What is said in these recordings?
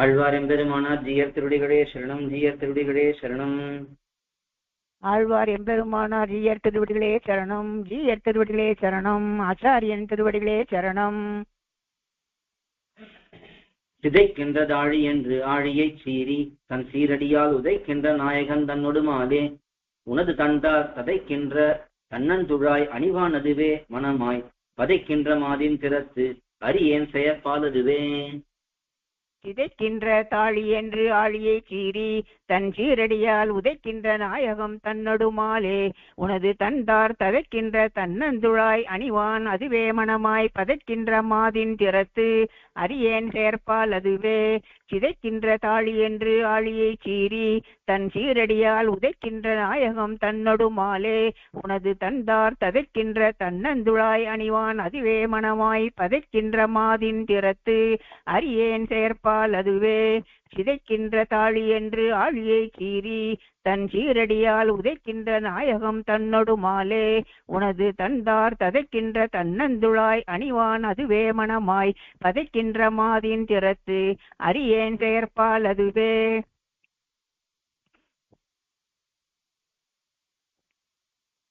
ஆழ்வார் எம்பெருமானார் ஜீயர் திருடிகளே சரணம் ஜீயர் திருடிகளே சரணம். ஆழ்வார் எம்பெருமானார் ஜீயர் திருவடிகளே சரணம் ஜீயர் திருவடிகளே சரணம் ஆச்சாரியன் திருவடிகளே சரணம். சிதைக்கின்ற தாழி என்று ஆழியைச் சீறி தன் சீரடியால் உதைக்கின்ற நாயகன் தன்னொடுமாலே உனது தந்தார் ததைக்கின்ற தன்னந்துழாய் அணிவானதுவே மனமாய் பதைக்கின்ற மாதின் திறத்து அரியேன் செயற்பாலதுவே. சிதைக்கின்ற தாழி என்று ஆழியை சீறி தன் சீரடியால் உதைக்கின்ற நாயகம் தன்னடுமாலே. உனது தந்தார் ததைக்கின்ற தன்னந்துழாய் அணிவான் அதுவே மனமாய் பதைக்கின்ற மாதின் திறத்து. அரியேன் சேர்ப்பால் அதுவே. சிதைக்கின்ற தாழி என்று ஆழியை சீறி தன் சீரடியால் உதைக்கின்ற நாயகம் தன்னடுமாலே. உனது தந்தார் ததைக்கின்ற தன்னந்துழாய் அணிவான் அதுவே மனமாய் பதைக்கின்ற மாதின் திறத்து. அரியேன் சேர்ப்பால் அதுவே. சிதைக்கின்ற தாழி என்று ஆழியை கீறி தன் சீரடியால் உதைக்கின்ற நாயகம் தன்னொடு மாலே. உனது தந்தார் ததைக்கின்ற தன்னந்துழாய் அணிவான் அதுவே மனமாய். பதைக்கின்ற மாதின் திறத்து அரியேன் செயற்பால் அதுவே.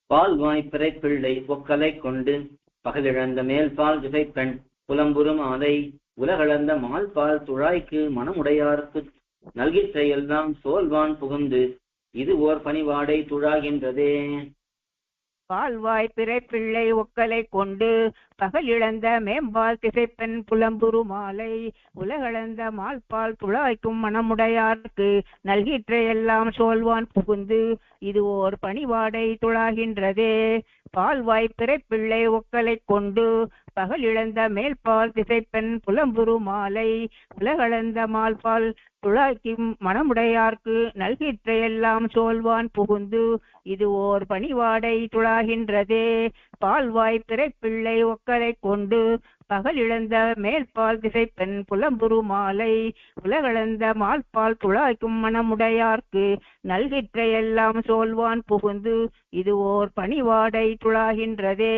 பால் வாய்ப்பிறை பிள்ளை ஒக்கலை கொண்டு பகலிழந்த மேல் பால் திசைப்பெண் புலம்புறும் அதை உலகளந்த மால் பால் துழாய்க்கு மனமுடையார்க்கு நல்கிற்றையெல்லாம் சோல்வான் புகுந்து இது ஓர் பணிவாடை துழாகின்றதே. பால்வாய் பிறைப்பிள்ளை ஒக்கலை கொண்டு பகல் இழந்த மேம்பால் திசைப்பெண் புலம்புரு மாலை உலகளந்த மால்பால் துழாய்க்கும் மனமுடையார்க்கு நல்கிற்ற எல்லாம் சோல்வான் புகுந்து இது ஓர் பணிவாடை துழாகின்றதே. பால்வாய் பிறைப்பிள்ளை ஒக்கலை கொண்டு பகல் இழந்த மேல்பால் திசைப்பெண் புலம்புரு மாலை உலகளந்த மால்பால் துழாய்க்கும் மனமுடையார்க்கு நல்கிற்ற எல்லாம் சோல்வான் புகுந்து இது ஓர் பணிவாடை துழாகின்றதே. பால்வாய் பிறைப்பிள்ளை ஒக்கலை கொண்டு பகல் இழந்த மேல்பால் திசைப்பெண் புலம்புரு மாலை. உலகளந்த மால்பால் துழாய்க்கும் மனமுடையார்க்கு நல்கிற்ற எல்லாம் சோல்வான் புகுந்து இது ஓர் பணிவாடை துழாகின்றதே.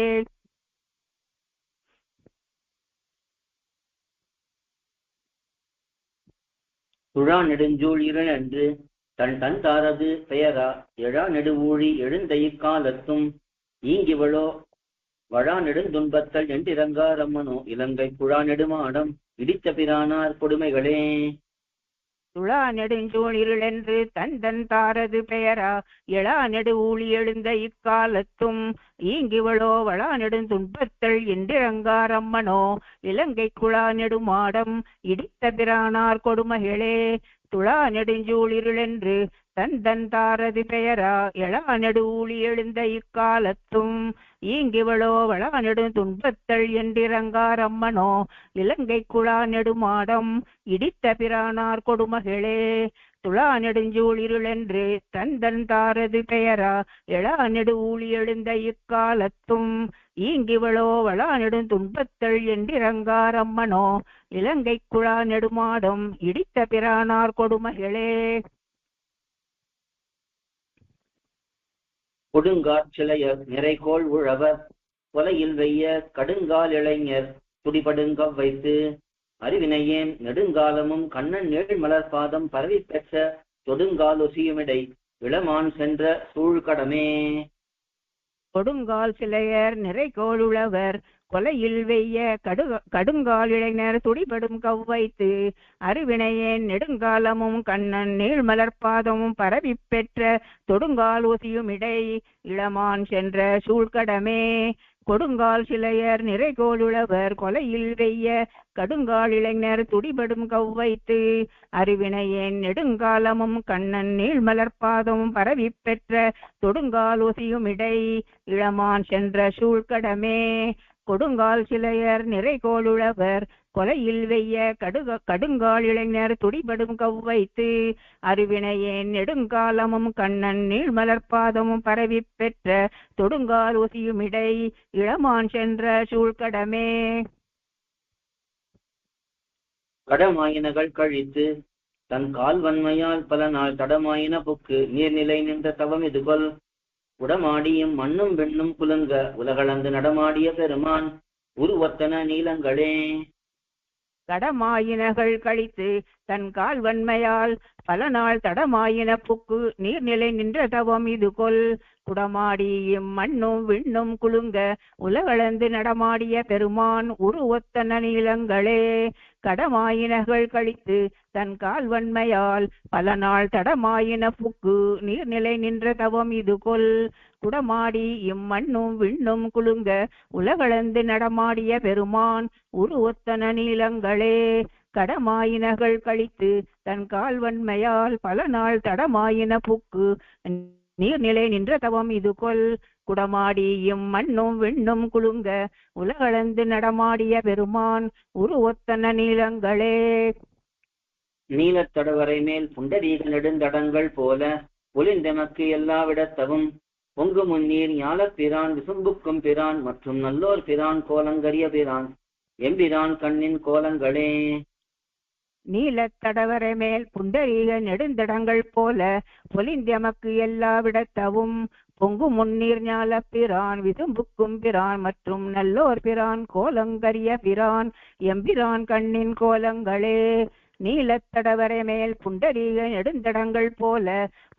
துழா நெடுஞ்சூழ் என்று தன் தந்தாரது பெயரா எழா நெடுவூழி எழுந்த இக்காலத்தும் ஈங்கிவளோ வழா நெடுந்துன்பத்தல் என்றிறங்காரம்மனோ இலங்கை குழா நெடுமாடம் இடித்த பிரானார் கொடுமைகளே. துளா நெடுஞ்சூழ் தந்தன் தாரது பெயரா. எழா நெடு ஊழி எழுந்த இக்காலத்தும் ஈங்கிவளோ வளா நெடுந்துன்பத்தள் என்றிறங்காரம்மனோ இலங்கை குழா நெடுமாடம் இடித்த பிரானார் கொடுமகளே. துளா நெடுஞ்சூழிருளென்று இருளென்று தன் பெயரா எழா நெடு ஊழி எழுந்த இக்காலத்தும் ஈங்கிவளோ வளா நெடு துன்பத்தள் என்றிறங்காரம்மனோ இலங்கை குழா நெடுமாடம் இடித்த பிரானார் கொடுமகளே துளா நெடுஞ்சூழிருளென்று தந்தன் தாரது பெயரா எழா நெடு ஊழி எழுந்த இக்காலத்தும் ஈங்கிவளோ வளா நெடு துன்பத்தள் என்றிறங்காரம்மனோ இலங்கை குழா நெடுமாடம் இடித்த பிரானார் கொடுமகளே. கொடுங்காற்சிலையர் நிறைகோள் உழவர் கொலையில் வெய்ய கடுங்கால் இளைஞர் துடிபடுங்க வைத்து அறிவினையேன் நெடுங்காலமும் கண்ணன் நேழ் மலர் பாதம் பரவி பெற்ற தொடுங்கால் ஒசியுமிடை இளமான் சென்ற சூழ்கடமே. கொடுங்கால் சிலையர் நிறைகோளுழவர் கொலையில் வெய்ய கடு கடுங்கால் இளைஞர் துடிபடும் கவ்வைத்து அறிவினையேன் நெடுங்காலமும் கண்ணன் நீழ்மலர்பாதமும் பரவி பெற்ற தொடுங்கால் ஒசியுமிடை இளமான் சென்ற சூழ்கடமே கொடுங்கால் சிலையர் நிறைகோளுழவர் கொலையில் வெய்ய. கடுங்கால் இளைஞர் துடிபடும் கவ்வைத்து. அறிவினையேன் நெடுங்காலமும் கண்ணன் நீழ்மலர்பாதமும் பரவி பெற்ற. தொடுங்கால் ஒசியுமிடை இளமான் சென்ற சூழ்கடமே. கொடுங்கால் சிலையர் நிறைகோளுழவர் கொலையில் வெய்ய கடுக கடுங்கால் இளைஞர் துடிபடும் கவ்வைத்து அறிவினையே நெடுங்காலமும் கண்ணன் நீழ்மலர்பாதமும் பரவி பெற்ற தொடுங்கால் ஒசியுமிடை இளமான் சென்ற சூழ்கடமே. கடமாயினகள் கழித்து தன் கால் வன்மையால் பல நாள் தடமாயின புக்கு நீர்நிலை நின்ற தவம் இதுகொள் உடமாடியும் மண்ணும் வெண்ணும் குலுங்க உலகளந்து நடமாடிய பெருமான் உருவத்தன நீளங்களே. கடமாயினகள் கழித்து தன் கால் வன்மையால் பல நாள் தடமாயின புக்கு நீர்நிலை நின்ற தவம் இது கொல். குடமாடி இம்மண்ணும் விண்ணும் குலுங்க உலகளந்து நடமாடிய பெருமான் உருவொத்தன நீளங்களே. கடமாயினகள் கழித்து தன் கால் வன்மையால் பல நாள் தடமாயின புக்கு நீர்நிலை நின்ற தவம் இது கொல். குடமாடி இம்மண்ணும் விண்ணும் குலுங்க உலகளந்து நடமாடிய பெருமான் உருவொத்தன நீளங்களே. கடமாயினகள் கழித்து தன் கால்வன்மையால் பல நாள் தடமாயின புக்கு நீர்நிலை நின்ற தவம் இது கொல். குடமாடியும் இம்மண்ணும் விண்ணும் குலுங்க உலகளந்து நடமாடிய பெருமான் உருவொத்தன நீளங்களே. நீலத்தடவரை மேல் புண்டரீக நெடுந்தடங்கள் போல ஒளிந்தமக்கு எல்லாவிடத்தவும். பொங்கு முன்னீர் ஞாலப் பிரான் விசும்புக்கும் பிரான் மற்றும் நல்லோர் பிரான் கோலங்கரிய பிரான். எம்பிரான் கண்ணின் கோலங்களே. நீலத்தடவரை மேல் புண்டரீக நெடுந்தடங்கள் போல பொலிந்தெமக்கு எல்லாவிடத்தவும் பொங்கு முன்னீர் ஞால பிரான் விசும்புக்கும் பிரான் மற்றும் நல்லோர் பிரான் கோலங்கரிய பிரான் எம்பிரான் கண்ணின் கோலங்களே. நீலத்தடவரை மேல் புண்டரீக நெடுந்தடங்கள் போல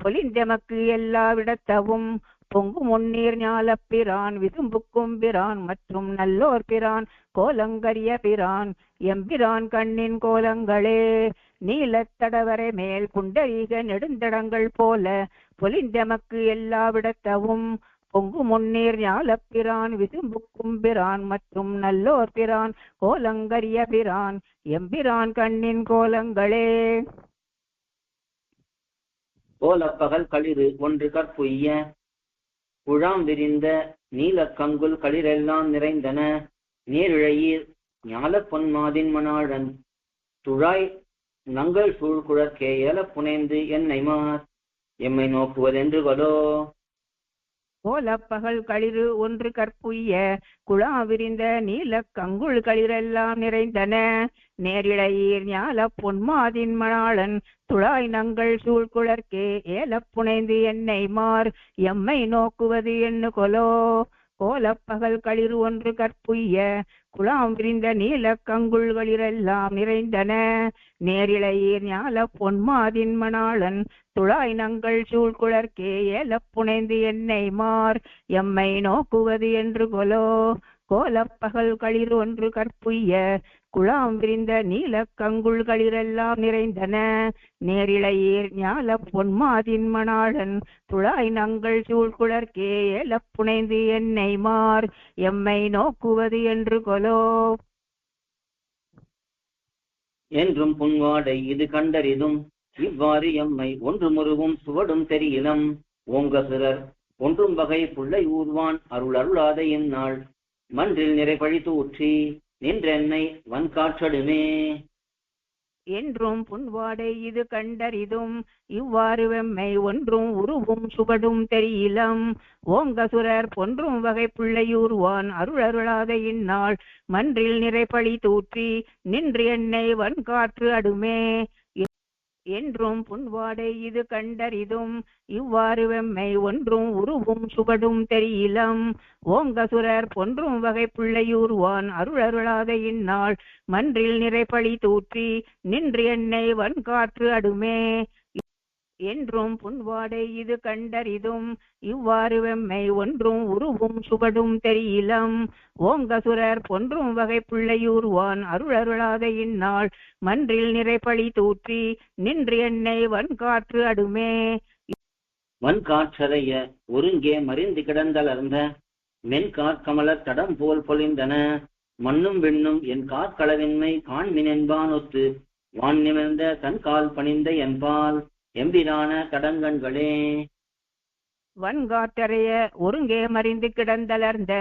பொலிந்தெமக்கு எல்லாவிடத்தவும் பொங்கு முன்னீர் ஞாலப் பிரான் விசும்புக்கும் பிரான் மற்றும் நல்லோர் பிரான் கோலங்கரிய பிரான் எம்பிரான் கண்ணின் கோலங்களே. நீலத்தடவரை மேல் புண்டரீக நெடுந்தடங்கள் போல பொலிந்தமக்கு எல்லாவிடத்தவும் பொங்கு முன்னீர் ஞாலப்பிரான் விசும்புக்கும் பிரான் மற்றும் நல்லோர் பிரான் கோலங்கரிய பிரான் எம்பிரான் கண்ணின் கோலங்களே. கோலப்பகல் களிறு ஒன்று கற்புய்ய குழாம் விரிந்த நீலக் கங்குல் களிரெல்லாம் நிறைந்தன. நீரிழையீர் ஞாலப் பொன்மாதின் மணாழன் துழாய் நங்கள் சூழ் குழற்கே ஏல புனைந்து என்னை மார். எம்மை நோக்குவதென்று கொலோ கோலப்பகல் களிறு ஒன்று கற்புய்ய குழா விரிந்த நீல கங்குள் களிரெல்லாம் நிறைந்தன. நேரிழையீர் ஞால பொன்மாதின் மணாளன் துழாய் நங்கள் சூழ்குழற்கே ஏலப்புனைந்து என்னை மார் எம்மை நோக்குவது என்ன கொலோ கோலப்பகல் களிறு ஒன்று கற்புய்ய குழாம் விரிந்த நீல கங்குள்களிரெல்லாம் நிறைந்தன. நேரிழையீர் ஞால பொன்மாதின் மணாளன் துழாய் நங்கள் சூழ்குழற்கே ஏலப்புனைந்து என்னை மார் எம்மை நோக்குவது என்று கொலோ கோலப்பகல் களிர் ஒன்று கற்புய்ய குழாம் விரிந்த நீலக் கங்குள்களிரெல்லாம் நிறைந்தன. நேரிழையீர் ஞால பொன்மாதின் மணாளன் துழாய் நங்கள் சூழ்குழற்கே ஏல புனைந்து என்னை மார். எம்மை நோக்குவது என்று கொலோ. என்றும் புன்வாடை இது கண்டறிதும் இவ்வாறு எம்மை ஒன்று முருவும் சுவடும் தெரியலம். ஓங்க சிறர் ஒன்றும் வகை புள்ளை ஊர்வான் அருள் அருளாத இந்நாள். மன்றில் நிறைபழி தூற்றி நின்றென்னை வன்காற்றடுமே. என்றும் புன்வாடை இது கண்டறிதும் இவ்வாறு வெம்மை ஒன்றும் உருவும் சுகடும் தெரியலம். ஓங்கசுரர் பொன்றும் வகை பிள்ளையூர்வான் அருள் அருளாத இந்நாள் மன்றில் நிறைப்பழி தூற்றி நின்று என்னை வன்காற்று அடுமே. என்றும் புன்வாடை இது கண்டறிதும். இவ்வாறு வெம்மை ஒன்றும் உருவும் சுகடும் தெரியலம். ஓங்கசுரர் பொன்றும் வகை பிள்ளையூர்வான் அருள் அருளாத இந்நாள். மன்றில் நிறைப்பழி தூற்றி நின்று என்னை வன்காற்று அடுமே. என்றும் புன்வாடை இது கண்டறிதும். இவ்வாறு வெம்மை ஒன்றும் உருவும் சுவடும் தெரியலம். ஓங்கசுரர் பொன்றும் வகை பிள்ளையூர்வான் அருள் அருளாத இந்நாள் மன்றில் நிறைப்பழி தூற்றி நின்று என்னை வன்காற்று அடுமே. வன்காற்றறைய ஒருங்கே மறிந்து கிடந்தலர்ந்த மென்காற்கமலத் தடம் போல் பொலிந்தன மண்ணும் விண்ணும் என் காற்களவின்மை காண்மினென்பான் ஒத்து வான் நிமிர்ந்த தன் கால் பணிந்த என்பால். எம்பிரான கடங்கண்களே. வன்காற்றறைய ஒருங்கே மறிந்து கிடந்தலர்ந்த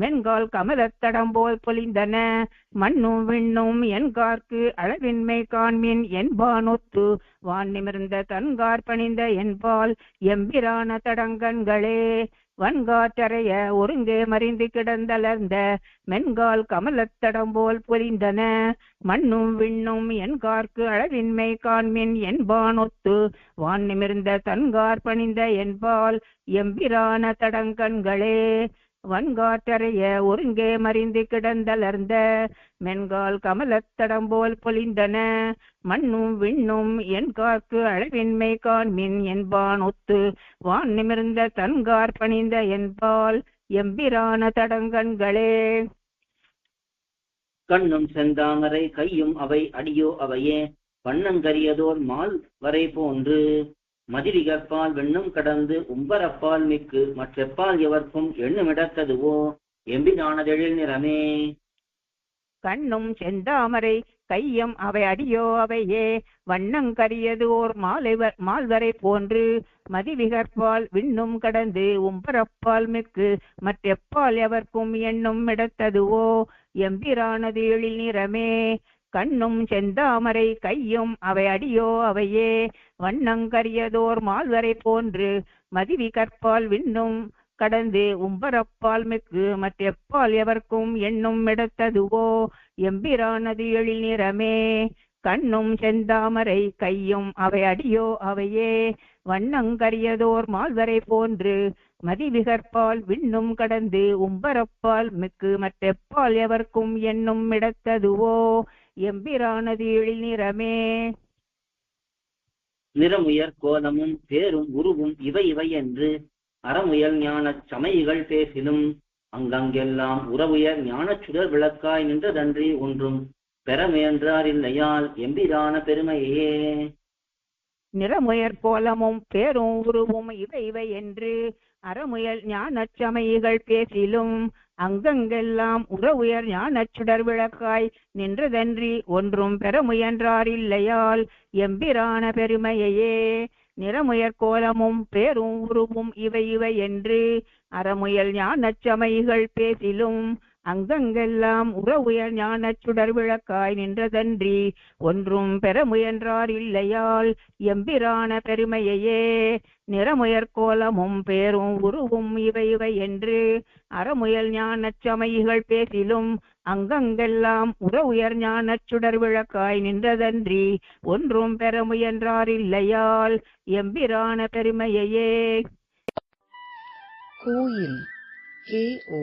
மென்கால் கமலத்தடம் போல் பொலிந்தன. மண்ணும் விண்ணும் என்கார்க்கு அளவின்மை காண்மின் என்பானொத்து வான் நிமிர்ந்த தன்கார் பணிந்த என்பால் எம்பிரான தடங்கண்களே. வன்காற்றறைய ஒருங்கே மறிந்து கிடந்தளர்ந்த மென்கால் கமலத்தடம் போல் பொலிந்தன. மண்ணும் விண்ணும் என்கார்க்கு அளவின்மை காண்மின் என்பானொத்து வான் நிமிர்ந்த தன்கார் பணிந்த என்பால் எம்பிரான தடங்கண்களே. வன்காற்றறைய ஒருங்கே மறிந்து கிடந்தலர்ந்த மென்கால் கமலத்தடம் போல் பொலிந்தன மண்ணும் விண்ணும் என் காக்கு அளவின்மை காண்மின் என்பான் ஒத்து. வான் நிமிர்ந்த தன்கார் பணிந்த என்பால் எம்பிரான தடங்கண்களே. கண்ணும் செந்தாமரை கையும் அவை அடியோ அவையே. வண்ணங்கரியதோர் மால் வரை போன்று. மதிரிகற்பால் வெண்ணும் கடந்து உம்பரப்பால் மிக்கு மற்றெப்பால் எவர்க்கும் எண்ணுமிடத்ததுவோ? எம்பினானதெழில் நிறமே. கண்ணும் செந்தாமரை கையும் அவை அடியோ அவையே. வண்ணங்கரியது ஓர் மாலைவர் மால்வரை போன்று மதிவிகற்பால் விண்ணும் கடந்து உம்பரப்பால் மிக்கு மற்றெப்பால் எவர்க்கும் எண்ணும் இடத்ததுவோ எம்பிரானது எழில் நிறமே. கண்ணும் செந்தாமரை கையும் அவை அடியோ அவையே. வண்ணங்கரியதோர் மால்வரை போன்று மதிவி கற்பால் விண்ணும் கடந்து உம்பரப்பால் மிக்கு மற்றெப்பால் எவர்க்கும் எண்ணும் இடத்ததுவோ எம்பிரானது எழில் நிறமே கண்ணும் செந்தாமரை கையும் அவை அடியோ அவையே. வண்ணங்கரியதோர் மால்வரை போன்று மதிவிகற்பால் விண்ணும் கடந்து உம்பரப்பால் மிக்கு மற்றெப்பால் எவர்க்கும் எண்ணும் இடத்ததுவோ எம்பிரானது எழில் நிறமே. நிறமுயர் கோலமும் பேரும் உருவும் இவை இவை என்று அறமுயல் ஞானச் சமயிகள் பேசிலும் அங்கங்கெல்லாம் உறவுயர் ஞானச் சுடர் விளக்காய் நின்றதன்றி ஒன்றும் பெற முயன்றார் இல்லையால் எம்பிரான பெருமையே. நிறமுயற் கோலமும் பேரும் உருவும் இவை இவை என்று அறமுயல் ஞானச் சமயிகள் பேசிலும் அங்கங்கெல்லாம் உற உயர் சுடர் விளக்காய் நின்றதன்றி ஒன்றும் பெற முயன்றார் இல்லையால் எம்பிரான பெருமையையே. நிறமுயர் கோலமும் பேரும் உருவும் இவை இவை என்று அறமுயல் ஞானச்சமைகள் பேசிலும் அங்கங்கெல்லாம் உறவுயர் ஞான சுடர் விளக்காய் நின்றதன்றி ஒன்றும் பெற முயன்றார் இல்லையால் எம்பிரான பெருமையையே நிறமுயற்கோலமும் பேரும் உருவும் இவை இவை என்று அறமுயல் ஞானச் சமயிகள் பேசிலும் அங்கங்கெல்லாம் உறவுயர் ஞானச் சுடர் விளக்காய் நின்றதன்றி ஒன்றும் பெற முயன்றார் இல்லையால் எம்பிரான பெருமையையே. கோயில் K O